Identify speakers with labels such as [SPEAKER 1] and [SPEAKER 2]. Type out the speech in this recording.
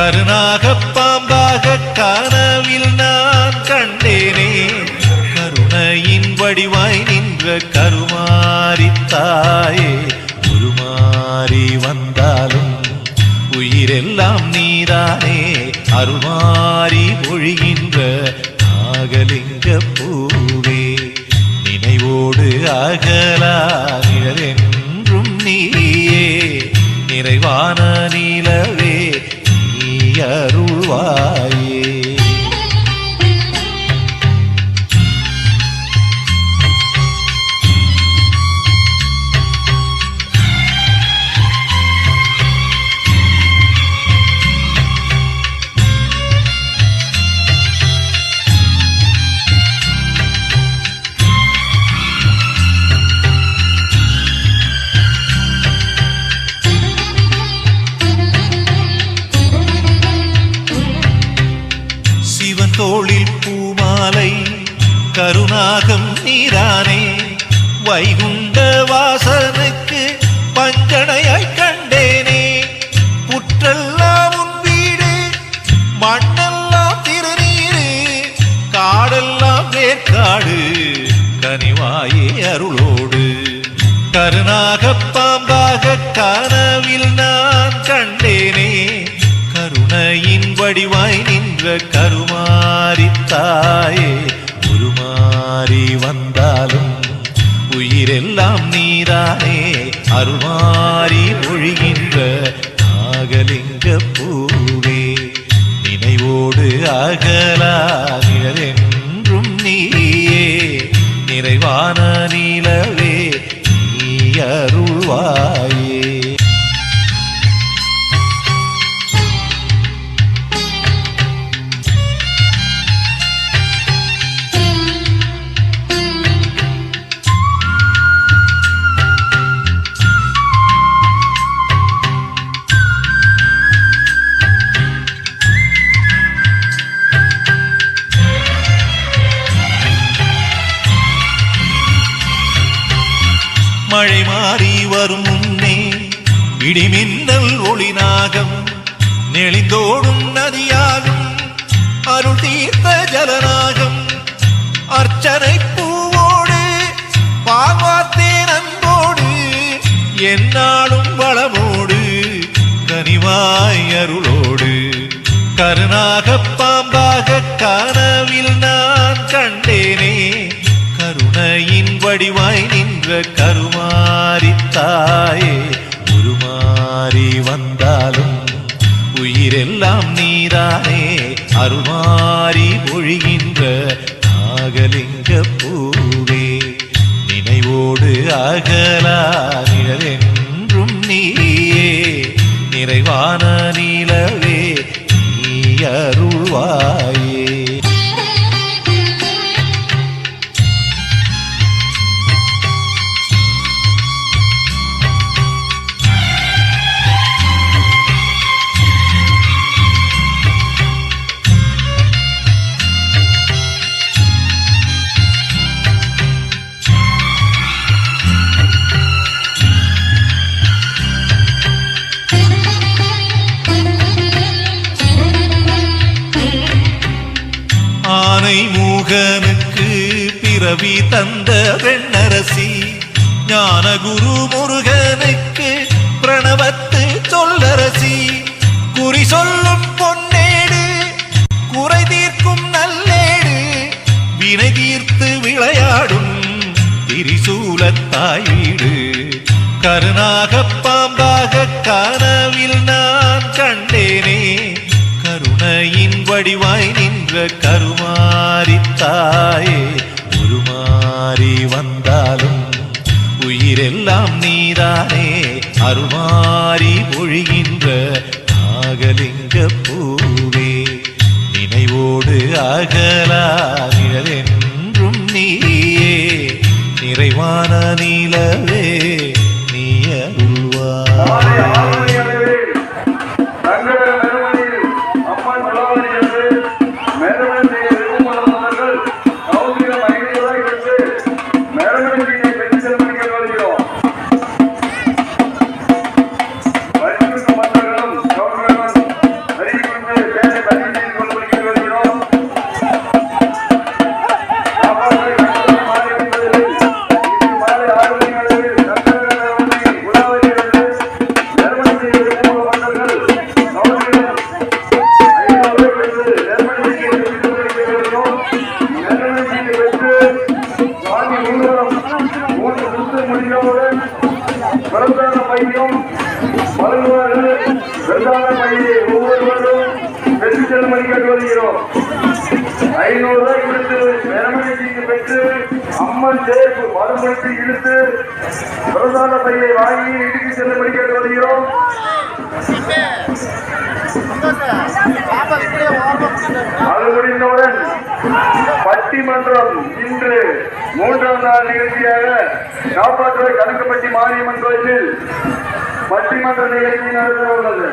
[SPEAKER 1] கருணாக பாம்பாக கனவில் நான் கண்டேனே. கருணையின் வடிவாய் நின்ற கருமாறித்தாயே உருமாறி வந்தாலும் உயிரெல்லாம் நீதானே. அருமாறி ஒழிகின்ற நாகலிங்க பூவே நினைவோடு அகலா நிழலே மாலை கருணாகம் நீரானே. வைகுண்ட வாசனுக்கு பஞ்சனையாய் கண்டேனே. புற்றெல்லாம் உன் வீடு மண்ணெல்லாம் திருநீரு காடெல்லாம் வேற்காடு கனிவாயே அருளோடு. கருணாக பாம்பாக கனவில் நான் கண்டேனே. கருணையின் வடிவாய் நின்ற கருமா மாறித்தாயே. உருமாறி வந்தாலும் உயிரெல்லாம் நீரானே. அருமாறி ஒழிகின்ற நாகலிங்க பூவே. நினைவோடு அகலா நிழலென்றும் நீயே. நிறைவான நிலவே நீ அருள்வா வரும் முன்னே இடிமின்னல் ஒளிநாகம் நெளிந்தோடும் நதியாகும் அருள் தீர்த்த ஜலநாகம். அர்ச்சனை பூவோடு பால்வாத்தேன் அன்போடு என்னாலும் வளமோடு கனிவாய் அருளோடு. கருணாக பாம்பாக கனவில் நான் கண்டேனே கருணையின் வடிவாய் உயிரெல்லாம் நீதானே அருமாறி ஒழிகின்ற நாகலிங்க பூவே. நினைவோடு அகலா நிழலென்றும் நீயே. நிறைவான நிலவே நீ அருள்வார். பிறவி தந்த வெண்ணரசி ஞான குரு முருகனுக்கு பிரணவத்து சொல்லரசி. குறி சொல்லும் பொன்னேடு குறை தீர்க்கும் நல்லேடு வினை தீர்த்து விளையாடும் திரிசூலத்தாய் வீடு கருணாக பாம்பாக கனவில் நான் கண்டேனே கருணையின் வடிவாய் நின்ற கருமாரித்தாயே மாறி வந்தாலும் உயிரெல்லாம் நீதானே. அருமாறி ஒழிகின்ற நாகலிங்க பூவே நினைவோடு அகலா நிழலென்றும் நீயே. நிறைவான நிலவே
[SPEAKER 2] ஐநூறு இழுத்து கொடுத்து பெற்று அம்மன் தேர்வு மறுமொழித்து இழுத்து பிரதான பையை வாங்கி இடுக்கி செல்லும்படி கேட்டு வருகிறோம். அது முடிந்தவுடன் பட்டிமன்றம் இன்று மூன்றாம் நாள் நிகழ்ச்சியாக காப்பாற்றுறை கணக்குப்பட்டி மாரியம்மன் கோயிலில் பட்டிமன்ற நிகழ்ச்சி நடைபெற உள்ளது